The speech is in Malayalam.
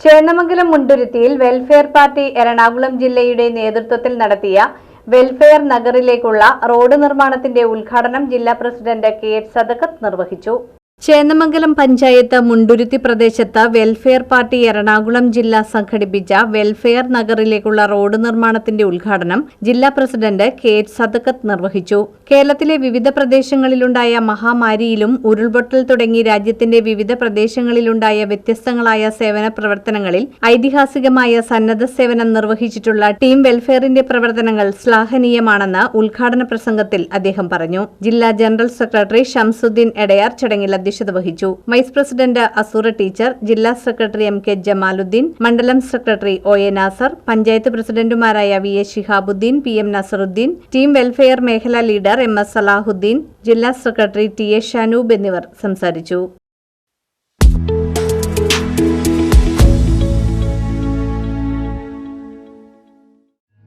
ചേന്നമംഗലം മുണ്ടുരുത്തിയിൽ വെൽഫെയർ പാർട്ടി എറണാകുളം ജില്ലയുടെ നേതൃത്വത്തിൽ നടത്തിയ വെൽഫെയർ നഗറിലേക്കുള്ള റോഡ് നിർമ്മാണത്തിന്റെ ഉദ്ഘാടനം ജില്ലാ പ്രസിഡന്റ് കെ എച്ച് സദക്കത്ത് നിർവഹിച്ചു. ചേന്നമംഗലം പഞ്ചായത്ത് മുണ്ടുരുത്തി പ്രദേശത്ത് വെൽഫെയർ പാർട്ടി എറണാകുളം ജില്ല സംഘടിപ്പിച്ച വെൽഫെയർ നഗറിലേക്കുള്ള റോഡ് നിർമ്മാണത്തിന്റെ ഉദ്ഘാടനം ജില്ലാ പ്രസിഡന്റ് കെ സദക്കത്ത് നിർവഹിച്ചു. കേരളത്തിലെ വിവിധ പ്രദേശങ്ങളിലുണ്ടായ മഹാമാരിയിലും ഉരുൾപൊട്ടൽ തുടങ്ങി രാജ്യത്തിന്റെ വിവിധ പ്രദേശങ്ങളിലുണ്ടായ വ്യത്യസ്തങ്ങളായ സേവന പ്രവർത്തനങ്ങളിൽ ഐതിഹാസികമായ സന്നദ്ധ സേവനം നിർവഹിച്ചിട്ടുള്ള ടീം വെൽഫെയറിന്റെ പ്രവർത്തനങ്ങൾ ശ്ലാഘനീയമാണെന്ന് ഉദ്ഘാടന പ്രസംഗത്തിൽ അദ്ദേഹം പറഞ്ഞു. ജില്ലാ ജനറൽ സെക്രട്ടറി ഷംസുദ്ദീൻ എടയാർ ചടങ്ങിൽ അധ്യക്ഷത വഹിച്ചു. വൈസ് പ്രസിഡന്റ് അസൂറ ടീച്ചർ ജില്ലാ സെക്രട്ടറി എം കെ ജമാലുദ്ദീൻ മണ്ഡലം secretary O A Nasar panchayat പ്രസിഡന്റുമാരായ V A Shihabuddin P M Nasaruddin team welfare മേഖലാ ലീഡർ എം എസ് സലാഹുദ്ദീൻ ജില്ലാ സെക്രട്ടറി ടി എ ഷാനൂബ് എന്നിവർ സംസാരിച്ചു.